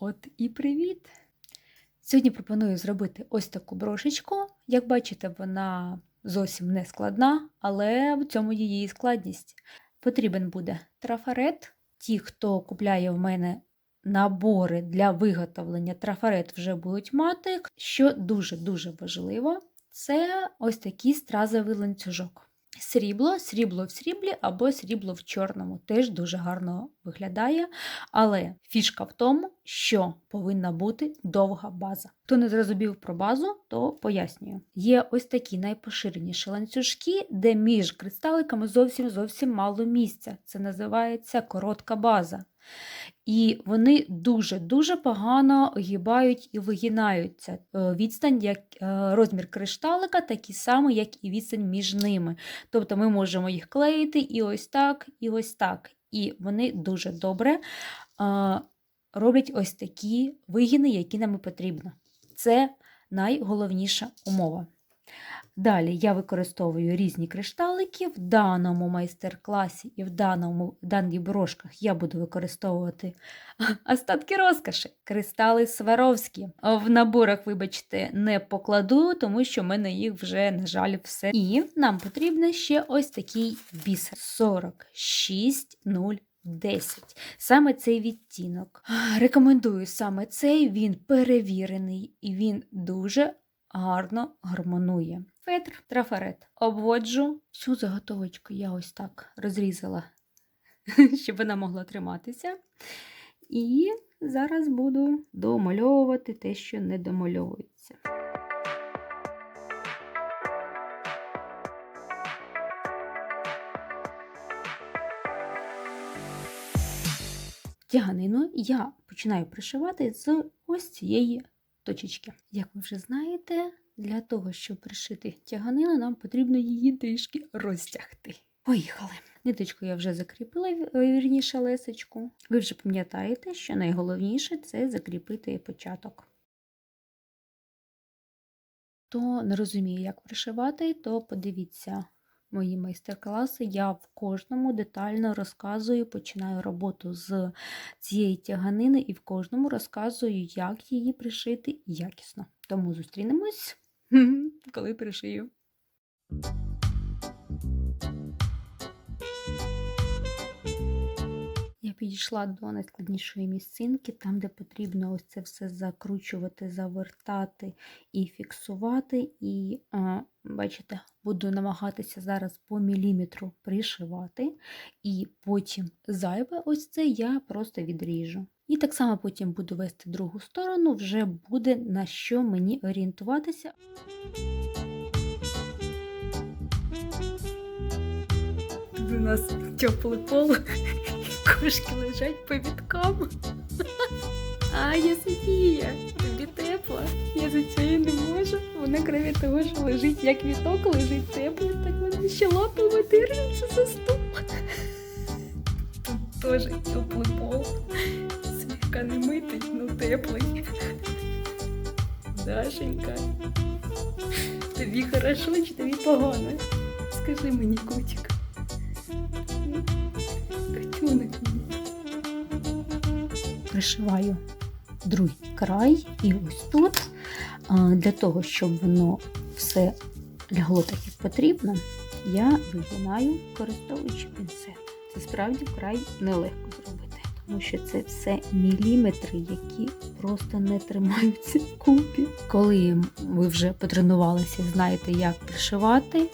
От і привіт! Сьогодні пропоную зробити ось таку брошечку. Як бачите, вона зовсім не складна, але в цьому її складність. Потрібен буде трафарет. Ті, хто купляє в мене набори для виготовлення трафарет, вже будуть мати. Що дуже-дуже важливо, це ось такий стразовий ланцюжок. Срібло, срібло в сріблі або срібло в чорному теж дуже гарно виглядає. Але фішка в тому, що повинна бути довга база. Хто не зрозумів про базу, то пояснюю. Є ось такі найпоширеніші ланцюжки, де між кристаликами зовсім зовсім мало місця. Це називається коротка база. І вони дуже-дуже погано огибають і вигинаються. Е, Відстань, як е, розмір кришталика, такий самий, як і відстань між ними. Тобто ми можемо їх клеїти і ось так, і ось так. І вони дуже добре е, роблять ось такі вигини, які нам потрібно. Це найголовніша умова. Далі я використовую різні кришталики. В даному майстер-класі і в даному, в даних брошках я буду використовувати остатки розкоші. Кристали Сваровські. В наборах, вибачте, не покладу, тому що в мене їх вже, на жаль, все. І нам потрібен ще ось такий бісер 46010. Саме цей відтінок. Рекомендую саме цей, він перевірений і він дуже гарно гармонує. Фетр, трафарет. Обводжу всю заготовочку я ось так розрізала, щоб вона могла триматися. І зараз буду домальовувати те, що не домальовується. Тяганину я починаю пришивати з ось цієї точечки. Як ви вже знаєте, для того, щоб пришити тяганину, нам потрібно її трішки розтягти. Поїхали. Ниточку я вже закріпила, вірніше лесечку. Ви вже пам'ятаєте, що найголовніше це закріпити початок. Хто не розуміє, як пришивати, то подивіться мої майстер-класи. Я в кожному детально розказую, починаю роботу з цієї тяганини і в кожному розказую, як її пришити якісно. Тому зустрінемось, коли пришию. Підійшла до найскладнішої місцинки, там, де потрібно ось це все закручувати, завертати і фіксувати. І, бачите, буду намагатися зараз по міліметру пришивати, і потім зайве ось це я просто відріжу. І так само потім буду вести другу сторону, вже буде на що мені орієнтуватися. У нас теплий пол. Кошки лежать по віткам. А, я Софія, тобі тепло. Я за цією не можу. Вона крім того, що лежить, як віток, лежить тепло, так вона ще лапами держиться за стул. Тут теж теплий пол. Слегка не митий, но теплий. Дашенька, тобі хорошо чи тобі погано? Скажи мені, котик. Пришиваю другий край і ось тут. Для того, щоб воно все лягло так, як потрібно, я вигинаю, користуючи пінцет. Це справді вкрай нелегко зробити, тому що це все міліметри, які просто не тримаються купі. Коли ви вже потренувалися, знаєте, як пришивати,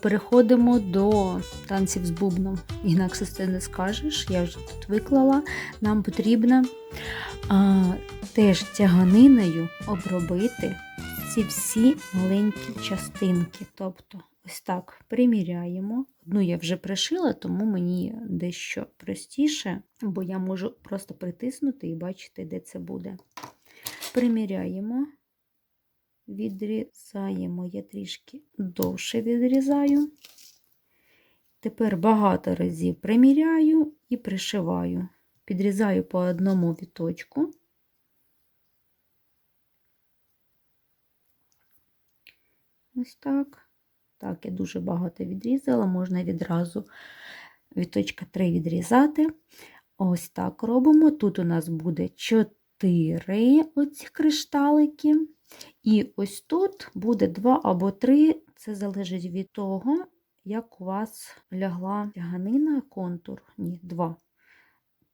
переходимо до танців з бубном. Інакше це не скажеш, я вже тут виклала. Нам потрібно теж тяганиною обробити ці всі маленькі частинки. Тобто, ось так приміряємо. Одну я вже пришила, тому мені дещо простіше, бо я можу просто притиснути і бачити, де це буде. Приміряємо, відрізаємо, я трішки довше відрізаю. Тепер багато разів приміряю і пришиваю. Підрізаю по одному віточку. Ось так. Так, я дуже багато відрізала, можна відразу віточка 3 відрізати. Ось так робимо. Тут у нас буде чотири оці кришталики. І ось тут буде два або три, це залежить від того, як у вас лягла тяганина, контур. Ні, два.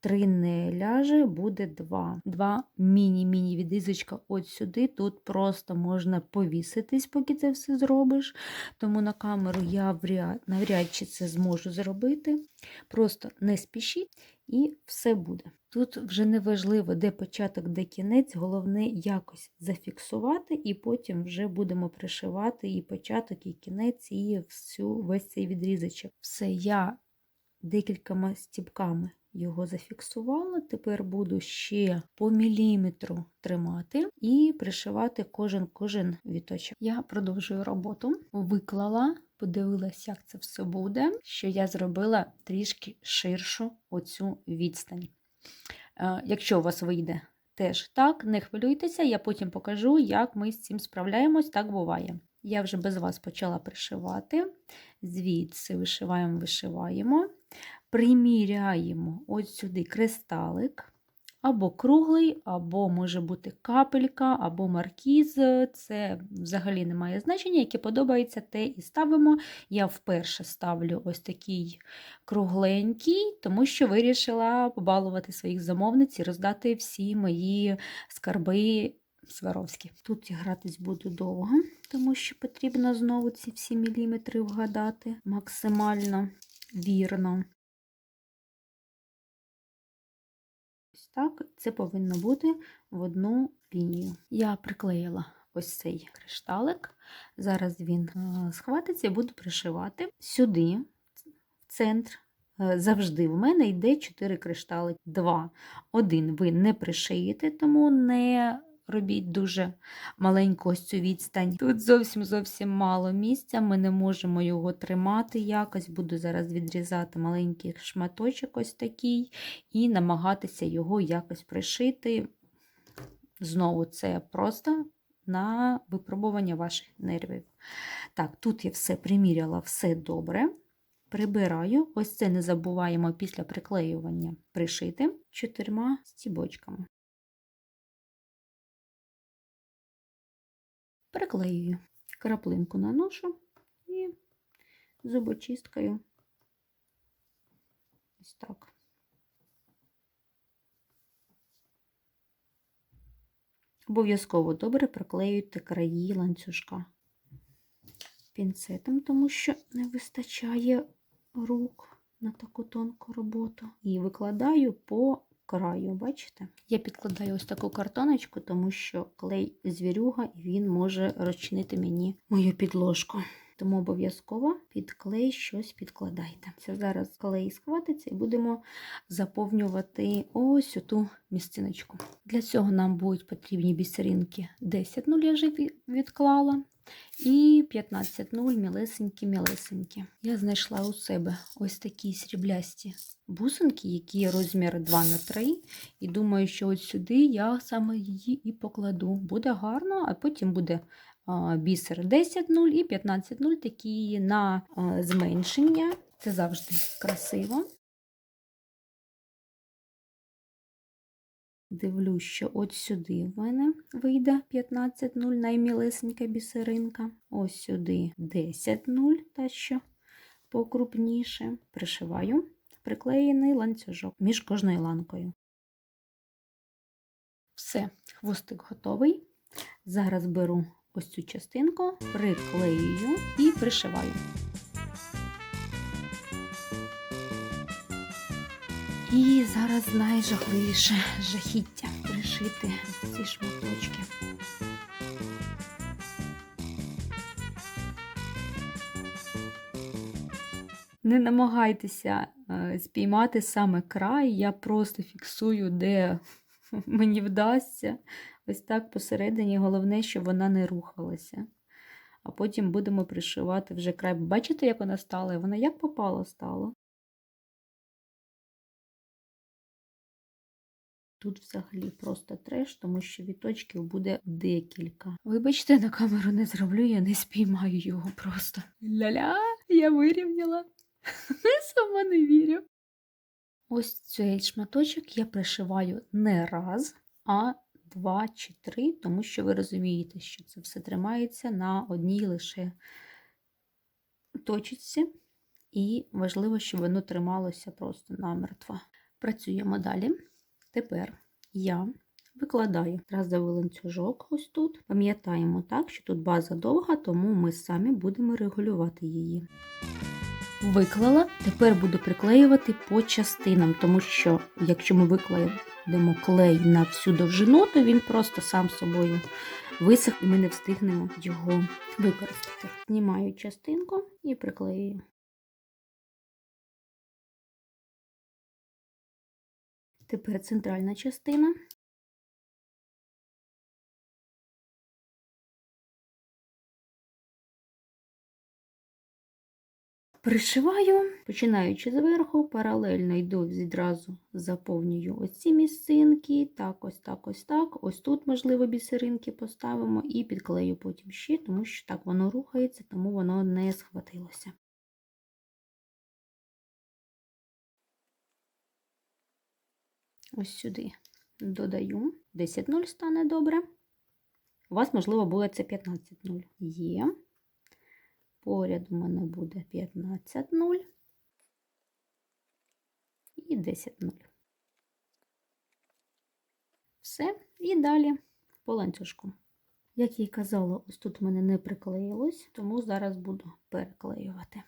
Три не ляже, буде два. Два міні-міні відрізочка от сюди. Тут просто можна повіситись, поки це все зробиш. Тому на камеру я вряд, навряд чи це зможу зробити. Просто не спішіть і все буде. Тут вже не важливо, де початок, де кінець, головне якось зафіксувати, і потім вже будемо пришивати і початок, і кінець, і всю, весь цей відрізочок. Все, я декількома стіпками його зафіксувала. Тепер буду ще по міліметру тримати і пришивати кожен кожен віточок. Я продовжую роботу, виклала, подивилась, як це все буде, що я зробила трішки ширшу оцю відстань. Е, Якщо у вас вийде теж так, не хвилюйтеся, я потім покажу, як ми з цим справляємось, так буває. Я вже без вас почала пришивати, звідси вишиваємо, вишиваємо, приміряємо ось сюди кристалик, або круглий, або може бути капелька, або маркіз. Це взагалі не має значення, яке подобається, те і ставимо. Я вперше ставлю ось такий кругленький, тому що вирішила побалувати своїх замовниць і роздати всі мої скарби Сваровські. Тут я гратись буду довго, тому що потрібно знову ці всі міліметри вгадати максимально вірно. Так, це повинно бути в одну лінію. Я приклеїла ось цей кришталик. Зараз він е, схватиться буду пришивати. Сюди, в центр, е, завжди в мене йде 4 кришталики. 2. Один ви не пришиєте, тому не робіть дуже маленьку ось цю відстань. Тут зовсім зовсім мало місця, ми не можемо його тримати якось. Буду зараз відрізати маленький шматочок ось такий, і намагатися його якось пришити. Знову це просто на випробування ваших нервів. Так, тут я все приміряла, все добре. Прибираю, ось це не забуваємо після приклеювання пришити чотирма стібочками. Приклеюю краплинку наношу і зубочисткою ось так. Обов'язково добре приклеюйте краї ланцюжка пінцетом, тому що не вистачає рук на таку тонку роботу. І викладаю по краю, бачите? Я підкладаю ось таку картоночку, тому що клей звірюга і він може розчинити мені мою підложку. Тому обов'язково під клей щось підкладайте. Це зараз клей схватиться і будемо заповнювати ось ту місциночку. Для цього нам будуть потрібні бісеринки 10 нуль я вже відклала. І 15 мілесенькі-мілесенькі. Я знайшла у себе ось такі сріблясті бусинки, які розмір 2 на 3 І думаю, що от сюди я саме її і покладу. Буде гарно, а потім буде бісер 10 0 і 15 0 такі на зменшення. Це завжди красиво. Дивлюсь, що от сюди в мене вийде 15 0 наймілесенька бісеринка. Ось сюди 10 0 та що покрупніше. Пришиваю приклеєний ланцюжок між кожною ланкою. Все, хвостик готовий. Зараз беру ось цю частинку, приклеюю і пришиваю. І зараз найжахливіше жахіття пришити ці шматочки. Не намагайтеся е, спіймати саме край, я просто фіксую, де мені вдасться. Ось так посередині, головне, щоб вона не рухалася. А потім будемо пришивати вже край. Бачите, як вона стала? Вона як попала стала. Тут взагалі просто треш, тому що віточків буде декілька. Вибачте, на камеру не зроблю, я не спіймаю його просто. Ля-ля, я вирівняла. Сама не вірю. Ось цей шматочок я пришиваю не раз, а два чи три, тому що ви розумієте, що це все тримається на одній лише точці, і важливо, щоб воно трималося просто намертво. Працюємо далі. Тепер я викладаю разовий ланцюжок ось тут. Пам'ятаємо так, що тут база довга, тому ми самі будемо регулювати її. Виклала, тепер буду приклеювати по частинам, тому що якщо ми викладемо клей на всю довжину, то він просто сам собою висох і ми не встигнемо його використати. Знімаю частинку і приклеюю. Тепер центральна частина. Пришиваю, починаючи зверху, паралельно йду відразу заповнюю оці місцинки, так, ось так, ось так. Ось тут, можливо, бісеринки поставимо і підклею потім ще, тому що так воно рухається, тому воно не схватилося. Ось сюди додаю. 10.0 стане добре. У вас, можливо, буде це 15.0. Є. Поряд у мене буде 15.0 і 10.0. Все. І далі по ланцюжку. Як я й казала, ось тут в мене не приклеїлось, тому зараз буду переклеювати.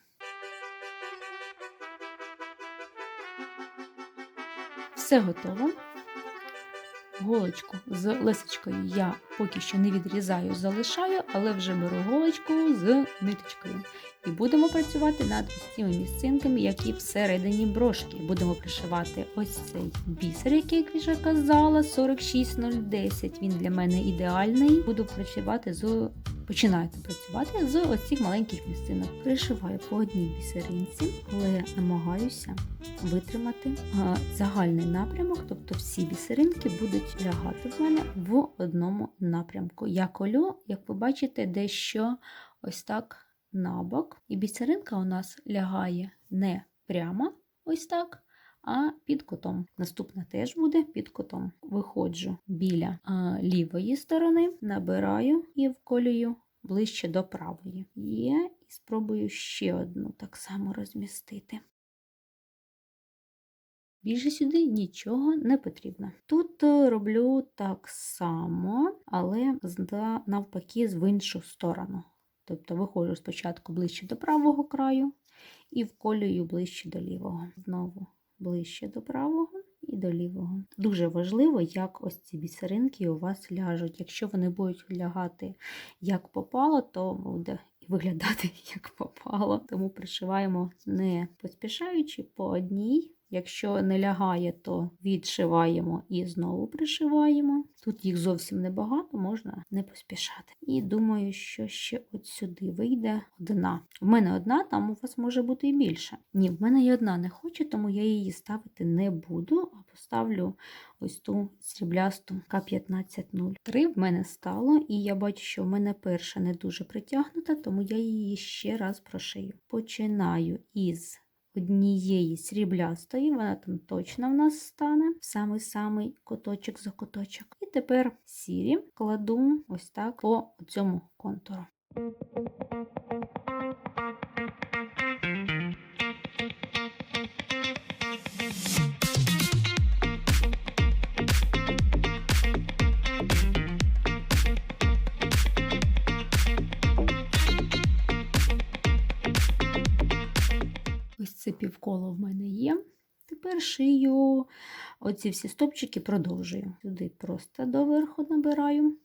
Все готово. Голочку з лисичкою я поки що не відрізаю, залишаю, але вже беру голочку з ниточкою. І будемо працювати над ось цими місцинками, які всередині брошки. Будемо пришивати ось цей бісер, який я вже казала, 46010. Він для мене ідеальний. Буду працювати з. Починаєте працювати з ось цих маленьких місцинок. Пришиваю по одній бісеринці, але намагаюся витримати загальний напрямок, тобто всі бісеринки будуть лягати в мене в одному напрямку. Я колю, як ви бачите, дещо ось так набок. І бісеринка у нас лягає не прямо ось так, а під кутом. Наступна теж буде під кутом. Виходжу біля лівої сторони, набираю і вколюю ближче до правої. Є, і спробую ще одну так само розмістити. Більше сюди нічого не потрібно. Тут е, роблю так само, але навпаки в іншу сторону. Тобто виходжу спочатку ближче до правого краю і вколюю ближче до лівого. Знову ближче до правого і до лівого. Дуже важливо, як ось ці бісеринки у вас ляжуть. Якщо вони будуть лягати як попало, то буде виглядати як попало. Тому пришиваємо не поспішаючи по одній. Якщо не лягає, то відшиваємо і знову пришиваємо. Тут їх зовсім небагато, можна не поспішати. І думаю, що ще от сюди вийде одна. У мене одна, там у вас може бути і більше. Ні, в мене і одна не хоче, тому я її ставити не буду, а поставлю ось ту сріблясту К1503 Три в мене стало, і я бачу, що в мене перша не дуже притягнута, тому я її ще раз прошию. Починаю із однієї сріблястої, вона там точно в нас стане, самий-самий куточок за куточок. І тепер сірі кладу ось так по цьому контуру. Півколо в мене є. Тепер шию оці всі стопчики продовжую. Сюди просто доверху набираю.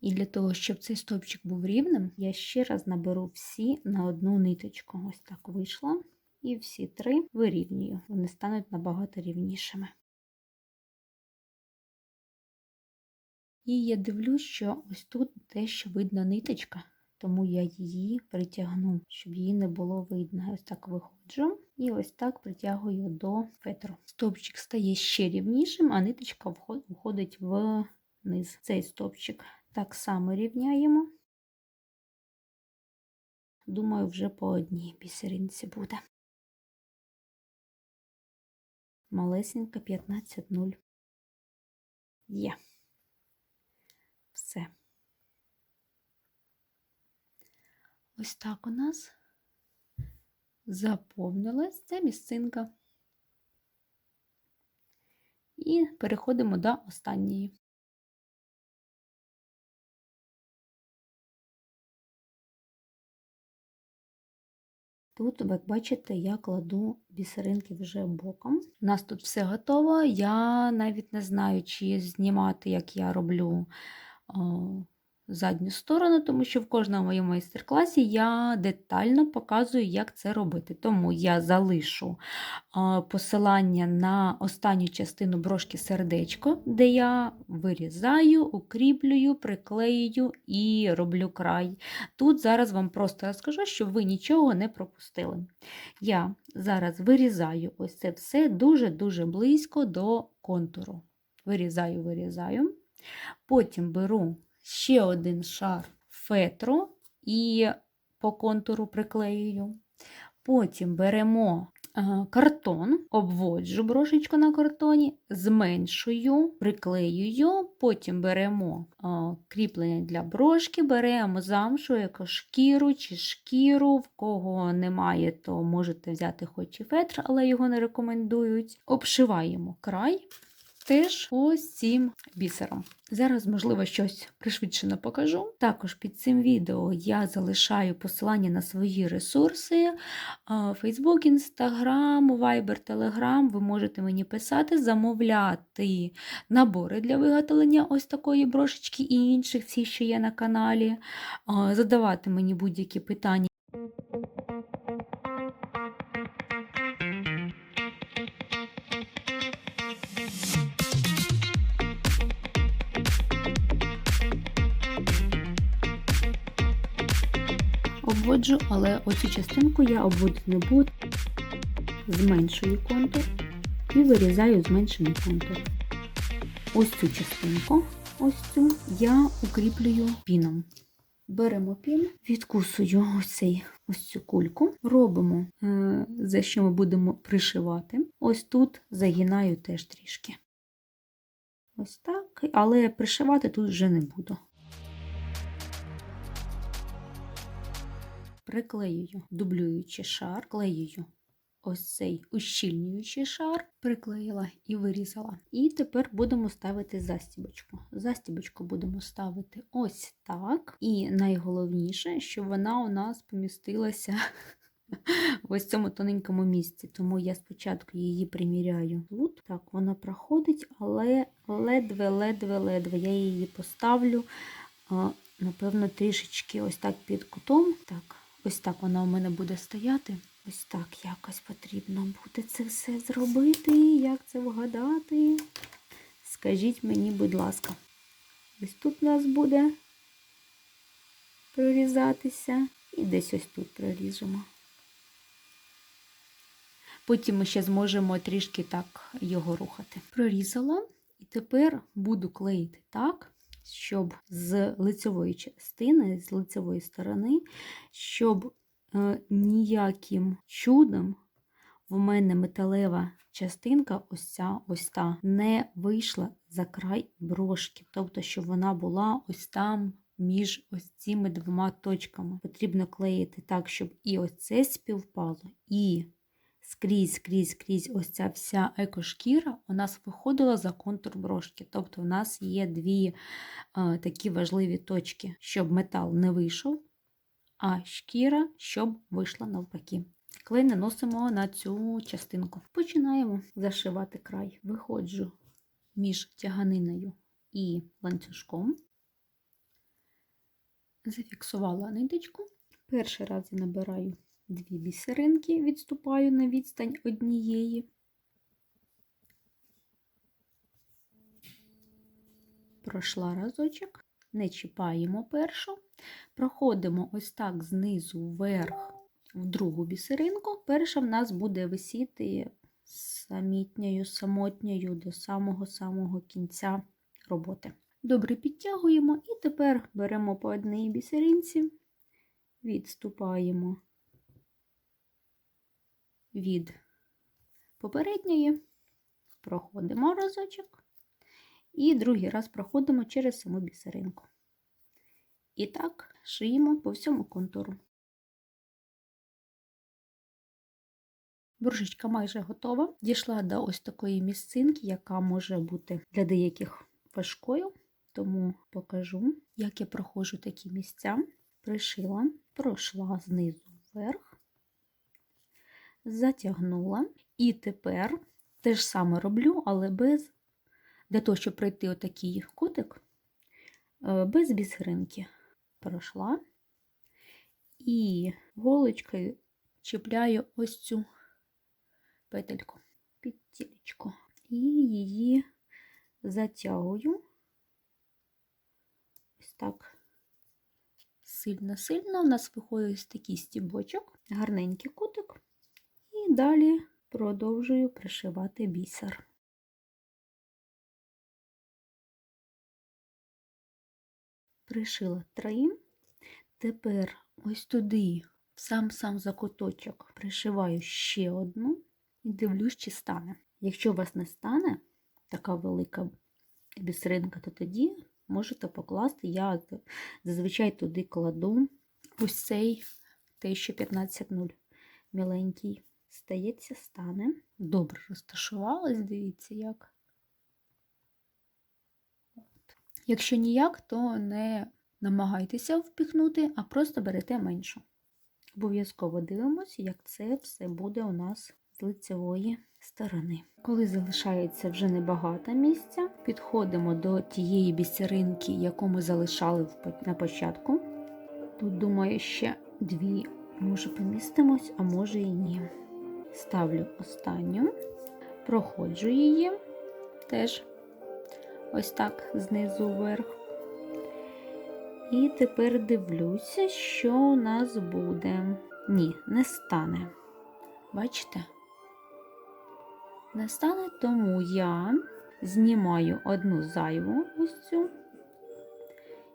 І для того, щоб цей стовпчик був рівним, я ще раз наберу всі на одну ниточку. Ось так вийшло. І всі три вирівнюю. Вони стануть набагато рівнішими. І я дивлюсь, що ось тут дещо видно ниточка тому я її притягну, щоб її не було видно. Ось так виходжу і ось так притягую до фетру. Стовпчик стає ще рівнішим, а ниточка входить вниз. Цей стовпчик так само рівняємо. Думаю, вже по одній бісеринці буде. малесенька 15.0. Є. Все. Ось так у нас заповнилась ця місцинка. І переходимо до останньої. Тут, як бачите, я кладу бісеринки вже боком. У нас тут все готово. Я навіть не знаю, чи знімати, як я роблю задню сторону, тому що в кожному моєму майстер-класі я детально показую, як це робити. Тому я залишу посилання на останню частину брошки сердечко, де я вирізаю, укріплюю, приклеюю і роблю край. Тут зараз вам просто розкажу, щоб ви нічого не пропустили. Я зараз вирізаю ось це все дуже-дуже близько до контуру. Вирізаю, вирізаю. Потім беру ще один шар фетру і по контуру приклеюю. Потім беремо е, картон, обводжу брошечку на картоні, зменшую, приклеюю, потім беремо е, кріплення для брошки, беремо замшу, яку шкіру чи шкіру. В кого немає, то можете взяти хоч і фетр, але його не рекомендують. Обшиваємо край. Теж ось цим бісером. Зараз, можливо, щось пришвидшено покажу. Також під цим відео я залишаю посилання на свої ресурси: Facebook, Instagram, Viber, Telegram. Ви можете мені писати, замовляти набори для виготовлення ось такої брошечки і інших, всі, що є на каналі, задавати мені будь-які питання. Обводжу, але оцю частинку я обводити не буду, зменшую контур і вирізаю зменшений контур. Ось цю частинку, ось цю я укріплюю піном. Беремо пін, відкусую ось, цей, ось цю кульку, робимо, е, за що ми будемо пришивати. Ось тут загинаю теж трішки. Ось так, але пришивати тут вже не буду. Приклеюю дублюючий шар, клеюю ось цей ущільнюючий шар, приклеїла і вирізала. І тепер будемо ставити застібочку. Застібочку будемо ставити ось так. І найголовніше, щоб вона у нас помістилася. В ось цьому тоненькому місці, тому я спочатку її приміряю тут. Так, вона проходить, але ледве-ледве-ледве я її поставлю, напевно, трішечки ось так під кутом. Так, Ось так вона у мене буде стояти. Ось так якось потрібно буде це все зробити. Як це вгадати? Скажіть мені, будь ласка, ось тут у нас буде прорізатися. І десь ось тут проріжемо. Потім ми ще зможемо трішки так його рухати. Прорізала, і тепер буду клеїти так, щоб з лицевої частини, з лицевої сторони, щоб е, ніяким чудом в мене металева частинка, ось ця ось та, не вийшла за край брошки. Тобто, щоб вона була ось там. Між ось цими двома точками. Потрібно клеїти так, щоб і ось це співпало, і скрізь, скрізь, скрізь ось ця вся екошкіра у нас виходила за контур брошки. Тобто у нас є дві а, такі важливі точки, щоб метал не вийшов, а шкіра, щоб вийшла навпаки. Клей наносимо на цю частинку. Починаємо зашивати край. Виходжу між тяганиною і ланцюжком. Зафіксувала ниточку. Перший раз я набираю дві бісеринки, відступаю на відстань однієї. Пройшла разочок, не чіпаємо першу, проходимо ось так знизу вверх в другу бісеринку. Перша в нас буде висіти самітньою, самотньою до самого-самого кінця роботи. Добре підтягуємо і тепер беремо по одній бісеринці, відступаємо від попередньої проходимо разочок. І другий раз проходимо через саму бісеринку. І так шиємо по всьому контуру. Буржечка майже готова. Дійшла до ось такої місцинки, яка може бути для деяких важкою, тому покажу, як я проходжу такі місця. Пришила, пройшла знизу вверх, затягнула. І тепер те ж саме роблю, але без для того, щоб пройти отакий кутик, е, без бісеринки. Пройшла і голочкою чіпляю ось цю петельку, підтілечку, і її затягую ось так сильно-сильно. У нас виходить ось такий стібочок, гарненький кутик, і далі продовжую пришивати бісер. Пришила три. Тепер ось туди, в сам-сам закуточок, пришиваю ще одну і дивлюсь, чи стане. Якщо у вас не стане така велика бісеринка, то тоді можете покласти. Я зазвичай туди кладу ось цей Т-15.0 міленький. Стається, стане. Добре розташувалась, дивіться, як. От. Якщо ніяк, то не намагайтеся впіхнути, а просто берете меншу. Обов'язково дивимося, як це все буде у нас з лицевої сторони. Коли залишається вже небагато місця, підходимо до тієї бісеринки, яку ми залишали на початку. Тут, думаю, ще дві, може, помістимось, а може і ні. Ставлю останню, проходжу її теж ось так знизу вверх. І тепер дивлюся, що у нас буде. Ні, не стане. Бачите? Не стане, тому я знімаю одну зайву ось цю,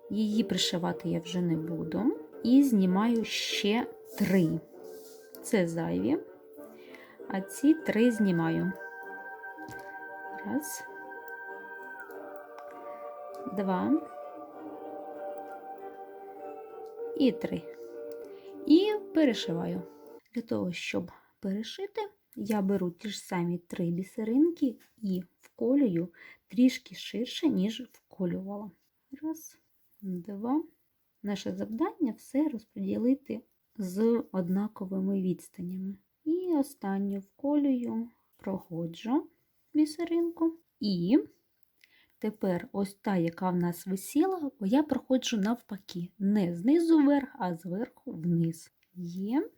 її пришивати я вже не буду. І знімаю ще три. Це зайві, а ці три знімаю. Раз, два. і 3. І перешиваю. Для того, щоб перешити, я беру ті ж самі три бісеринки і вколюю трішки ширше, ніж вколювала. Раз, два. Наше завдання все розподілити з однаковими відстанями. І останню вколюю, проходжу бісеринку і Тепер ось та, яка в нас висіла, я проходжу навпаки, не знизу вверх, а зверху вниз. Є,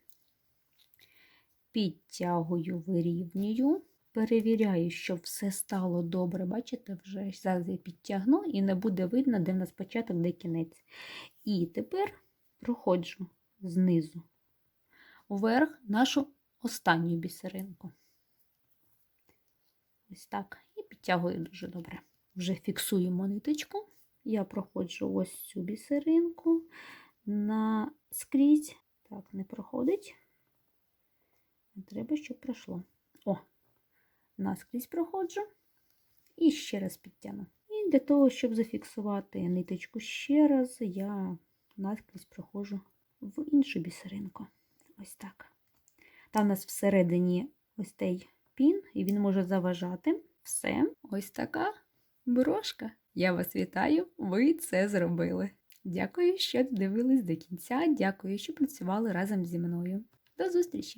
підтягую, вирівнюю, перевіряю, щоб все стало добре. Бачите, вже зараз я підтягну і не буде видно, де в нас початок, де кінець. І тепер проходжу знизу вверх нашу останню бісеринку. Ось так. І підтягую дуже добре вже фіксуємо ниточку. Я проходжу ось цю бісеринку наскрізь. Так, не проходить. Треба, щоб пройшло. О, наскрізь проходжу і ще раз підтягну. І для того, щоб зафіксувати ниточку ще раз, я наскрізь проходжу в іншу бісеринку. Ось так. Там у нас всередині ось цей пін, і він може заважати. Все, ось така Брошка, я вас вітаю, ви це зробили. Дякую, що дивились до кінця. Дякую, що працювали разом зі мною. До зустрічі!